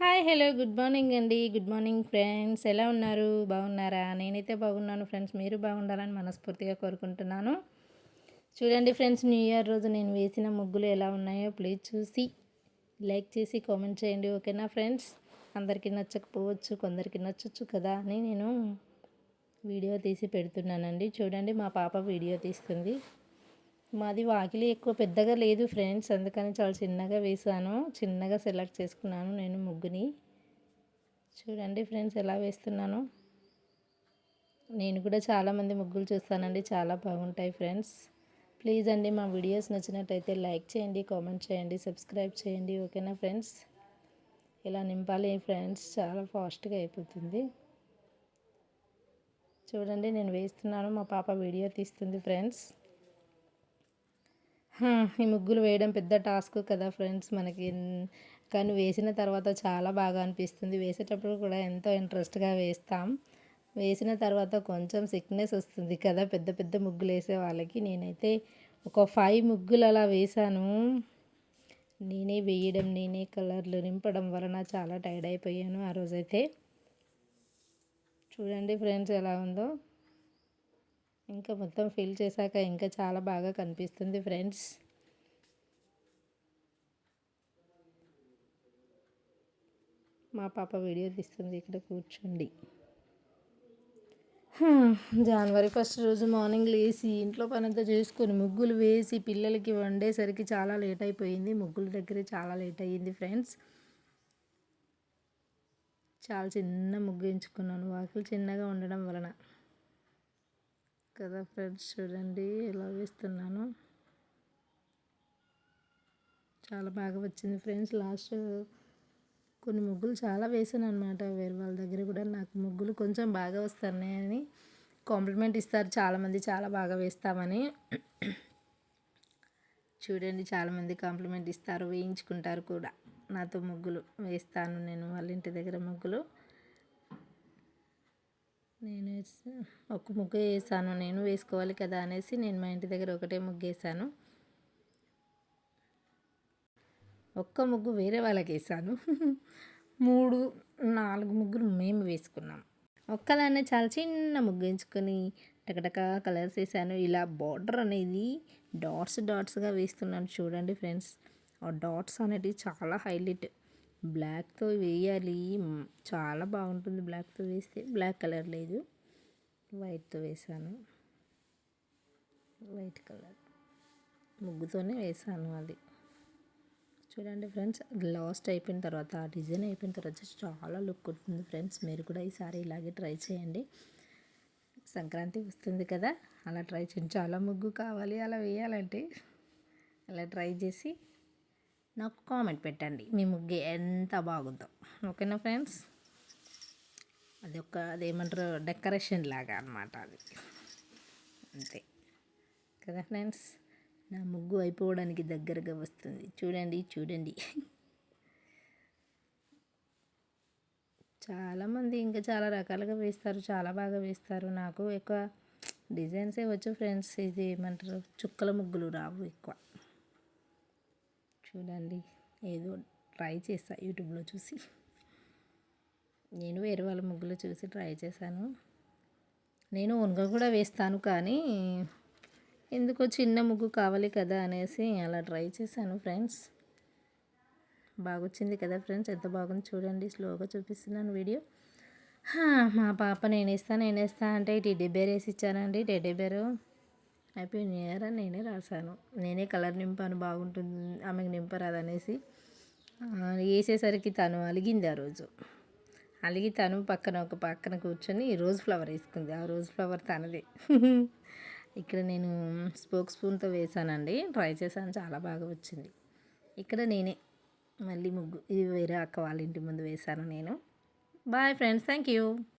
Hi hello good morning అండి. Good morning friends. ఎలా ఉన్నారు? బాగున్నారా? నేనైతే బాగున్నాను ఫ్రెండ్స్. మీరు బాగుండాలని మనస్ఫూర్తిగా కోరుకుంటున్నాను. చూడండి ఫ్రెండ్స్ న్యూ ఇయర్ రోజు నేను వేసిన ముగ్గులు ఎలా ఉన్నాయో ప్లీజ్ చూసి లైక్ చేసి కామెంట్ చేయండి. ఓకేనా ఫ్రెండ్స్? అందరికీ నచ్చకపోవచ్చు కొందరికి నచ్చచ్చు కదా అని నేను వీడియో తీసి పెడుతున్నానండి. చూడండి మా పాప వీడియో తీస్తుంది. మాది వాకిలి ఎక్కువ పెద్దగా లేదు ఫ్రెండ్స్ అందుకని చాలా చిన్నగా వేసాను. చిన్నగా సెలెక్ట్ చేసుకున్నాను నేను ముగ్గుని. చూడండి ఫ్రెండ్స్ ఎలా వేస్తున్నాను. నేను కూడా చాలామంది ముగ్గులు చూస్తానండి చాలా బాగుంటాయి ఫ్రెండ్స్. ప్లీజ్ అండి మా వీడియోస్ నచ్చినట్టయితే లైక్ చేయండి కామెంట్ చేయండి సబ్స్క్రైబ్ చేయండి ఓకేనా ఫ్రెండ్స్? ఇలా నింపాలి ఫ్రెండ్స్ చాలా ఫాస్ట్గా అయిపోతుంది. చూడండి నేను వేస్తున్నాను మా పాప వీడియో తీస్తుంది ఫ్రెండ్స్. ఈ ముగ్గులు వేయడం పెద్ద టాస్క్ కదా ఫ్రెండ్స్ మనకి. కానీ వేసిన తర్వాత చాలా బాగా అనిపిస్తుంది. వేసేటప్పుడు కూడా ఎంతో ఇంట్రెస్ట్గా వేస్తాం. వేసిన తర్వాత కొంచెం సిక్నెస్ వస్తుంది కదా పెద్ద పెద్ద ముగ్గులు వేసే వాళ్ళకి. నేనైతే ఒక ఫైవ్ ముగ్గులు అలా వేశాను. నేనే వేయడం నేనే కలర్లు నింపడం వలన చాలా టైర్డ్ అయిపోయాను ఆ రోజైతే. చూడండి ఫ్రెండ్స్ ఎలా ఉందో. ఇంకా మొత్తం ఫిల్ చేశాక ఇంకా చాలా బాగా కనిపిస్తుంది ఫ్రెండ్స్. మా పాప వీడియో తీస్తుంది ఇక్కడ కూర్చోండి. జనవరి ఫస్ట్ రోజు మార్నింగ్ లేచి ఇంట్లో పనంతా చేసుకొని ముగ్గులు వేసి పిల్లలకి వండేసరికి చాలా లేట్ అయిపోయింది. ముగ్గుల దగ్గరే చాలా లేట్ అయ్యింది ఫ్రెండ్స్. చాలా చిన్న ముగ్గు ఎంచుకున్నాను. వాకిలు చిన్నగా ఉండడం వలన. కదా ఫ్రెండ్స్ చూడండి ఎలా వేస్తున్నాను. చాలా బాగా వచ్చింది ఫ్రెండ్స్. లాస్ట్ కొన్ని ముగ్గులు చాలా వేసాను అనమాట వేరే వాళ్ళ దగ్గర కూడా నాకు ముగ్గులు కొంచెం బాగా వస్తున్నాయని కాంప్లిమెంట్ ఇస్తారు. చాలామంది చాలా బాగా వేస్తామని. చూడండి చాలామంది కాంప్లిమెంట్ ఇస్తారు వేయించుకుంటారు కూడా. నాతో ముగ్గులు వేస్తాను నేను వాళ్ళ ఇంటి దగ్గర ముగ్గులు. నేను ఒక ముగ్గు వేసాను. నేను వేసుకోవాలి కదా అనేసి నేను మా ఇంటి దగ్గర ఒకటే ముగ్గు వేసాను. ఒక్క ముగ్గు వేరే వాళ్ళకి వేసాను. మూడు నాలుగు ముగ్గులు మేము వేసుకున్నాం. ఒక్కదాన్నే చాలా చిన్న ముగ్గు ఎంచుకొని టకటక కలర్స్ వేసాను. ఇలా బార్డర్ అనేది డాట్స్ డాట్స్గా వేస్తున్నాను. చూడండి ఫ్రెండ్స్ ఆ డాట్స్ అనేటివి చాలా హైలైట్. బ్లాక్తో వేయాలి. చాలా బాగుంటుంది బ్లాక్తో వేస్తే. బ్లాక్ కలర్ లేదు. వైట్తో వేసాను. White colour. ముగ్గుతోనే వేసాను అది. చూడండి ఫ్రెండ్స్ లాస్ట్ అయిపోయిన తర్వాత ఆ డిజైన్ అయిపోయిన తర్వాత చాలా లుక్ ఉంటుంది ఫ్రెండ్స్. మీరు కూడా ఈసారి ఇలాగే ట్రై చేయండి. సంక్రాంతి వస్తుంది కదా అలా ట్రై చేయండి. చాలా ముగ్గు కావాలి అలా వేయాలంటే. అలా ట్రై చేసి నాకు కామెంట్ పెట్టండి. మీ ముగ్గు ఎంత బాగుందో. ఓకేనా ఫ్రెండ్స్? అది ఒక అదేమంటారు డెకరేషన్ లాగా అనమాట అది. అంతే. కదా ఫ్రెండ్స్? నా ముగ్గు అయిపోవడానికి దగ్గరగా వస్తుంది. చూడండి చూడండి. చాలామంది ఇంకా చాలా రకాలుగా వేస్తారు చాలా బాగా వేస్తారు. నాకు ఎక్కువ డిజైన్సే వచ్చు ఫ్రెండ్స్. ఇది ఏమంటారు చుక్కల ముగ్గులు రావు ఎక్కువ. చూడండి. ఏదో ట్రై చేస్తా యూట్యూబ్లో చూసి. నేను వేరే వాళ్ళ ముగ్గులు చూసి ట్రై చేశాను. నేను ఉనగ కూడా వేస్తాను కానీ ఎందుకో చిన్న ముగ్గు కావాలి కదా అనేసి అలా ట్రై చేశాను ఫ్రెండ్స్. బాగొచ్చింది కదా ఫ్రెండ్స్? ఎంత బాగుంది చూడండి. స్లోగా చూపిస్తున్నాను వీడియో. మా పాప నేనేస్తా నేనేస్తా అంటే టెడ్డీ బేర్ వేసి ఇచ్చానండి. Teddy bear happy new year అని నేనే రాశాను. నేనే కలర్ నింపాను బాగుంటుంది ఆమెకు నింపరాదు అనేసి వేసేసరికి తను అలిగింది ఆ రోజు. అలిగి తను పక్కన ఒక పక్కన కూర్చొని రోజ్ ఫ్లవర్ వేసుకుంది. ఆ రోజ్ ఫ్లవర్ తనది. ఇక్కడ నేను స్పోక్ స్పూన్తో వేసానండి ట్రై చేశాను చాలా బాగా వచ్చింది. ఇక్కడ నేనే. మళ్ళీ ముగ్గు. ఇది వేరే అక్క వాళ్ళ ఇంటి ముందు వేశాను నేను. Bye friends thank you.